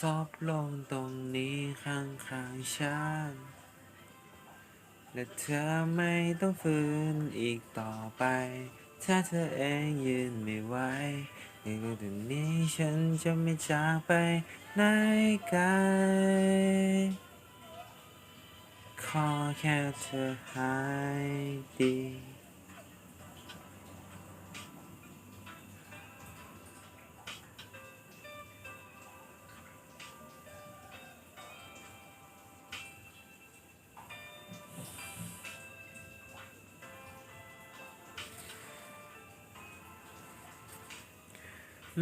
ซบลงตรงนี้ข้างข้างฉันและเธอไม่ต้องฝืนอีกต่อไป ถ้าเธอเองยืนไม่ไหวในโลกนี้ฉันจะไม่จากไปไหนไกลขอแค่เธอหายดี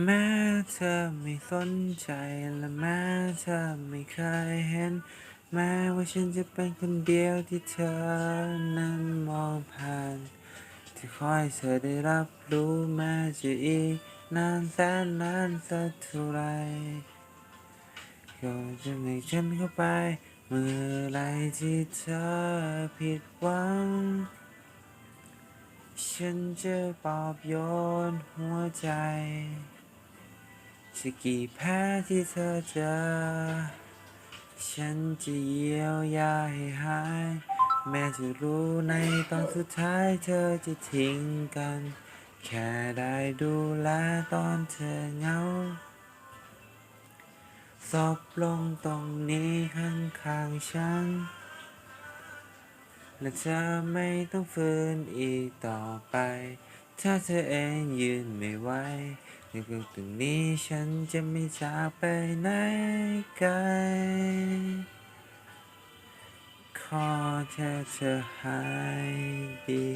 แม้เธอไม่สนใจและแม้เธอไม่เคยเห็น แม้ว่าฉันจะเป็นคนเดียวที่เธอนั้นมองผ่านที่คอยเธอได้รับรู้แม้จะอีกนานแสนนานสักเท่าไรก็จะไม่ฉันเข้าไปเมื่อไรที่เธอผิดหวัง ฉันจะปลอบโยนหัวใจ จะกี่แพ้ที่เธอเจอ ฉันจะเยียวยาให้หาย แม้จะรู้ในตอนสุดท้ายเธอจะทิ้งกัน แค่ได้ดูแลตอนเธอเหงาซบลงตรงนี้ข้างข้างฉัน และเธอไม่ต้องฝืนอีกต่อไป ถ้าเธอเองยืนไม่ไหว ในโลกตรงนี้ฉันจะไม่จากไปไหนไกล ขอแค่เธอหายดี